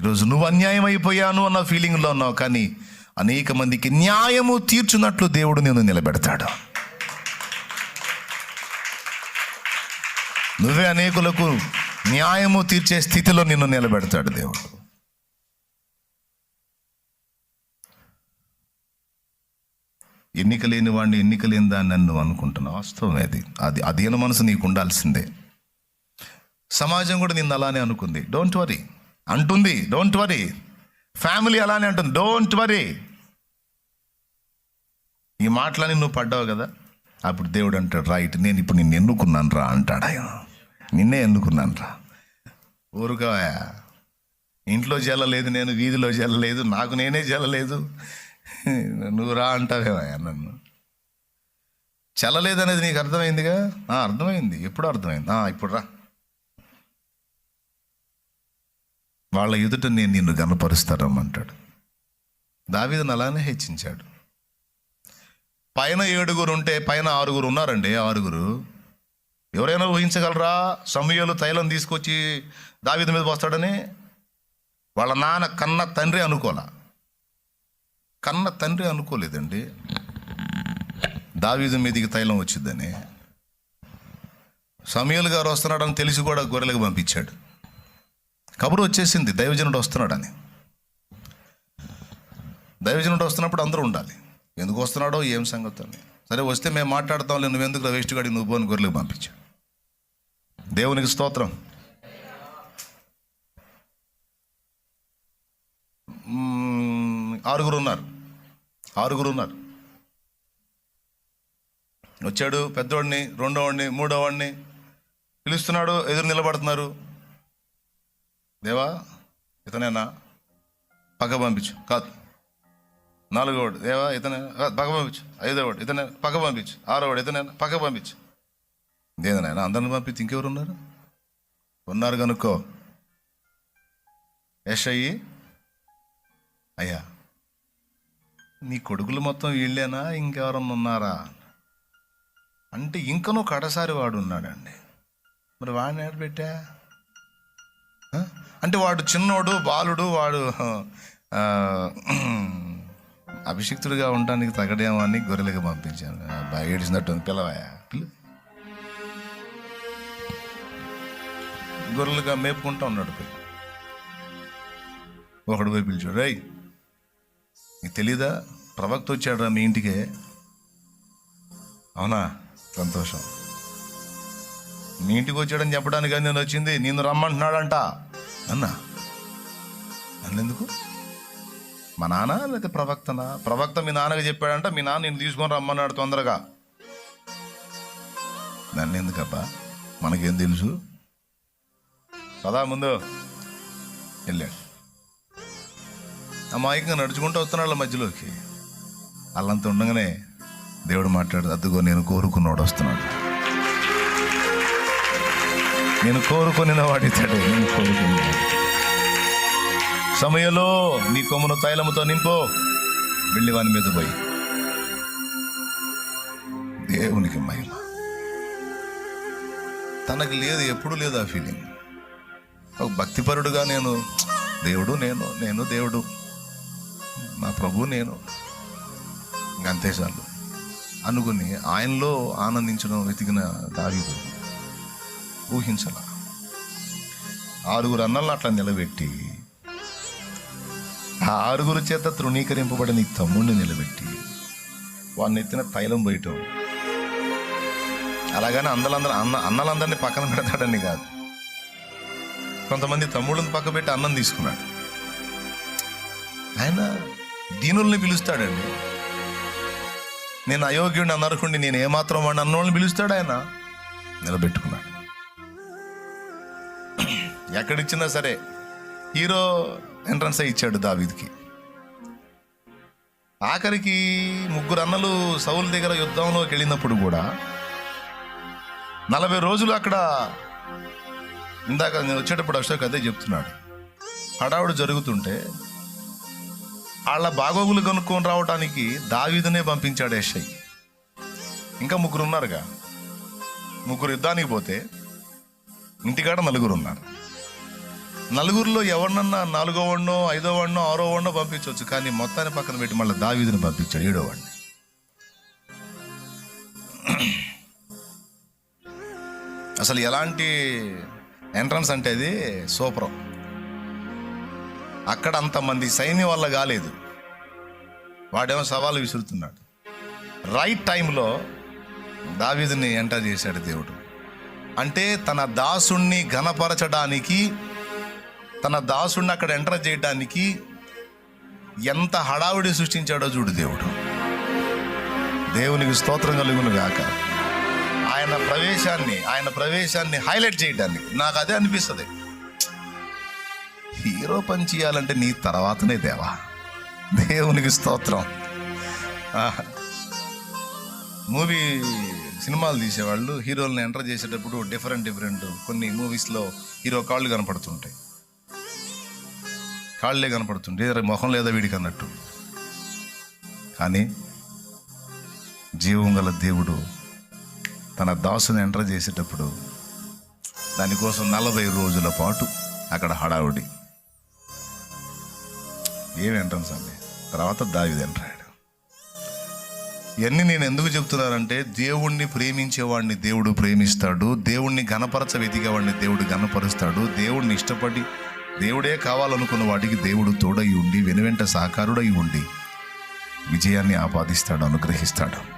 ఈరోజు నువ్వు అన్యాయం అయిపోయాను అన్న ఫీలింగ్లో ఉన్నావు కానీ అనేక మందికి న్యాయము తీర్చున్నట్లు దేవుడు నేను నిలబెడతాడు. నువ్వే అనేకులకు న్యాయము తీర్చే స్థితిలో నిన్ను నిలబెడతాడు దేవుడు. ఎన్నిక లేని వాడిని ఎన్నిక లేని దాన్ని నన్ను అనుకుంటున్నా వాస్తవం అది. అది అదేన మనసు నీకు ఉండాల్సిందే. సమాజం కూడా నిన్ను అలానే అనుకుంది. డోంట్ వరీ అంటుంది డోంట్ వరీ ఫ్యామిలీ అలానే అంటుంది డోంట్ వరీ ఈ మాటలని నువ్వు పడ్డావు కదా? అప్పుడు దేవుడు అంటాడు రైట్ నేను ఇప్పుడు నిన్ను ఎన్నుకున్నాను రా అంటాడు ఆయన. నిన్నే ఎన్నుకున్నాను రా ఊరుగా ఇంట్లో జల్లలేదు నేను వీధిలో జల్లలేదు నాకు నేనే జల్లలేదు నువ్వు రా అంటావేమయ్యా నన్ను. చల్లలేదనేది నీకు అర్థమైందిగా? అర్థమైంది. ఎప్పుడు అర్థమైంది? ఇప్పుడు రా. వాళ్ళ ఎదుట నేను నిన్ను గనపరుస్తారమ్మంటాడు దావీదును అలానే హెచ్చించాడు. పైన ఏడుగురు ఉంటే పైన ఆరుగురు ఉన్నారండి ఆరుగురు. ఎవరైనా ఊహించగలరా? సమయాలు తైలం తీసుకొచ్చి దావీదు మీద పోస్తాడని? వాళ్ళ నాన్న కన్న తండ్రి అనుకోలా? కన్న తండ్రి అనుకోలేదండి. దావీదు మీదికి తైలం వచ్చిందని. సమయలు గారు వస్తున్నాడని తెలిసి కూడా గొర్రెలకు పంపించాడు. కబురు వచ్చేసింది దైవజనుడు వస్తున్నాడని. దైవజనుడు వస్తున్నప్పుడు అందరూ ఉండాలి. ఎందుకు వస్తున్నాడో ఏం సంగతి అని. సరే వస్తే మేము మాట్లాడతాం నువ్వెందుకు వేస్ట్ గాడి నువ్వు పోని గొర్రెలకు పంపించా. దేవునికి స్తోత్రం. ఆరుగురు ఉన్నారు. ఆరుగురు ఉన్నారు. వచ్చాడు పెద్దోడిని రెండోవాడిని మూడోవాడిని. పిలుస్తున్నాడు ఎదురు నిలబడుతున్నారు. దేవా ఇతనేనా పక్క పంపించు కాదు. నాలుగోడు దేవా ఇతనే పక్క పంపించు ఐదోవాడు ఇతనే పక్క పంపించు ఆరోవాడు ఇతనే పక్క పంపించు దేదనైనా అందరిని పంపించి ఇంకెవరు ఉన్నారు ఉన్నారు కనుక్కో యష్ అయ్యి. అయ్యా నీ కొడుకులు మొత్తం వీళ్ళేనా? ఇంకెవరన్నా ఉన్నారా? అంటే ఇంకనూ కడసారి వాడు ఉన్నాడండి మరి వాడిని ఏడ అంటే వాడు చిన్నోడు బాలుడు వాడు అభిషిక్తుడిగా ఉండడానికి తగడేమో అని గొర్రెలకు పంపించాను. బాగా ఏడిచినట్టు పిల్లవాయా? పిల్ల. గొర్రెలుగా మేపుకుంటా ఉన్నాడు పోయి ఒకడు పోయి పిలిచాడు రై నీకు తెలీదా? ప్రవక్త వచ్చాడురా మీ ఇంటికే. అవునా? సంతోషం. మీ ఇంటికి వచ్చాడని చెప్పడానికి నేను వచ్చింది నేను రమ్మంటున్నాడంట. అన్నా అన్నెందుకు మా నాన్న లేకపోతే ప్రవక్తనా? ప్రవక్త మీ నాన్నకి చెప్పాడంట మీ నాన్న నేను తీసుకొని రమ్మన్నాడు తొందరగా. నన్నెందుకబ్బా? మనకేం తెలుసు? పదా ముందు వెళ్ళాడు. అమాయకంగా నడుచుకుంటూ వస్తున్నాడు మధ్యలోకి. అల్లంత ఉండగానే దేవుడు మాట్లాడు అద్దుగో నేను కోరుకున్నాడు వస్తున్నాడు. నేను కోరుకొని వాడితాడు నేను సమయంలో నీ కొమ్మును తైలముతో నింపు. వెళ్ళి వాని మీద పోయి. దేవునికి మహిమ. తనకు లేదు ఎప్పుడు లేదు ఆ ఫీలింగ్ ఒక భక్తిపరుడుగా నేను దేవుడు నేను నేను దేవుడు. నా ప్రభు నేను. అంతేసార్లు అనుకుని ఆయనలో ఆనందించడం వెతికిన దావీదు ఊహించాల. ఆరుగురు అన్నలను అట్లా నిలబెట్టి ఆ ఆరుగురు చేత తృణీకరింపబడిన ఈ తమ్ముడిని నిలబెట్టి వాడిని ఎత్తిన తైలం బయటం. అలాగని అందలందరూ అన్న అన్నలందరినీ పక్కన పెడతాడని కాదు. కొంతమంది తమ్ముళ్ళని పక్క పెట్టి అన్నం తీసుకున్నాడు. ఆయన దీనుల్ని పిలుస్తాడండి. నేను అయోగ్యుడిని అనర్హుడిని నేను ఏమాత్రం వాడిని అన్నోళ్ళని పిలుస్తాడు ఆయన. నిలబెట్టుకున్నాడు. ఎక్కడిచ్చినా సరే హీరో ఎంట్రన్స్ ఇచ్చాడు దావీద్కి. ఆఖరికి ముగ్గురు అన్నలు సౌల్ దగ్గర యుద్ధంలోకి వెళ్ళినప్పుడు కూడా నలభై రోజులు అక్కడ ఇందాక నేను వచ్చేటప్పుడు అశోక్ అదే చెప్తున్నాడు. హడావుడు జరుగుతుంటే వాళ్ళ బాగోగులు కనుక్కొని రావడానికి దావీదునే పంపించాడు యశ్ఐ ఇంకా ముగ్గురు ఉన్నారుగా. ముగ్గురు యుద్ధానికి పోతే ఇంటికాడ నలుగురు ఉన్నారు. నలుగురిలో ఎవరినన్నా నాలుగో వాడినో ఐదో వాడినో ఆరో వాడినో పంపించవచ్చు. కానీ మొత్తాన్ని పక్కన పెట్టి మళ్ళీ దావీదుని పంపించాడు ఏడో వాడిని అసలు ఎలాంటి ఎంట్రన్స్ అంటే అది సూపర్. అక్కడ అంతమంది సైన్యం వల్ల కాలేదు. వాడేమో సవాలు విసురుతున్నాడు. రైట్ టైంలో దావీదుని ఎంటర్ చేశాడు దేవుడు. అంటే తన దాసుణ్ణి ఘనపరచడానికి తన దాసుడిని అక్కడ ఎంటర్ చేయడానికి ఎంత హడావుడి సృష్టించాడో చూడు దేవుడు. దేవునికి స్తోత్రం కలుగును గాక. ఆయన ప్రవేశాన్ని ఆయన ప్రవేశాన్ని హైలైట్ చేయడానికి నాకు అదే అనిపిస్తుంది. హీరో పని చేయాలంటే నీ తర్వాతనే దేవా. దేవునికి స్తోత్రం. ఆహా. మూవీ సినిమాలు తీసేవాళ్ళు హీరోల్ని ఎంటర్ చేసేటప్పుడు డిఫరెంట్ డిఫరెంట్ కొన్ని మూవీస్లో హీరో కాళ్ళు కనపడుతుంటాయి. కాళ్ళే కనపడుతుండే మొహం లేదా వీడికి అన్నట్టు. కానీ జీవం గల దేవుడు తన దాసుని ఎంటర్ చేసేటప్పుడు దానికోసం నలభై రోజుల పాటు అక్కడ హడావుడి. ఏం ఎంట్రన్స్ అండి? తర్వాత దావిది ఎంటర్ అయ్యాడు. ఇవన్నీ నేను ఎందుకు చెప్తున్నానంటే దేవుణ్ణి ప్రేమించేవాడిని దేవుడు ప్రేమిస్తాడు దేవుణ్ణి గణపరచ వెతికేవాడిని దేవుడు గణపరుస్తాడు దేవుణ్ణి ఇష్టపడి దేవుడే కావాలనుకున్న వాటికి దేవుడు తోడై ఉండి వెనువెంట సహకారుడై ఉండి విజయాన్ని ఆపాదిస్తాడు అనుగ్రహిస్తాడు.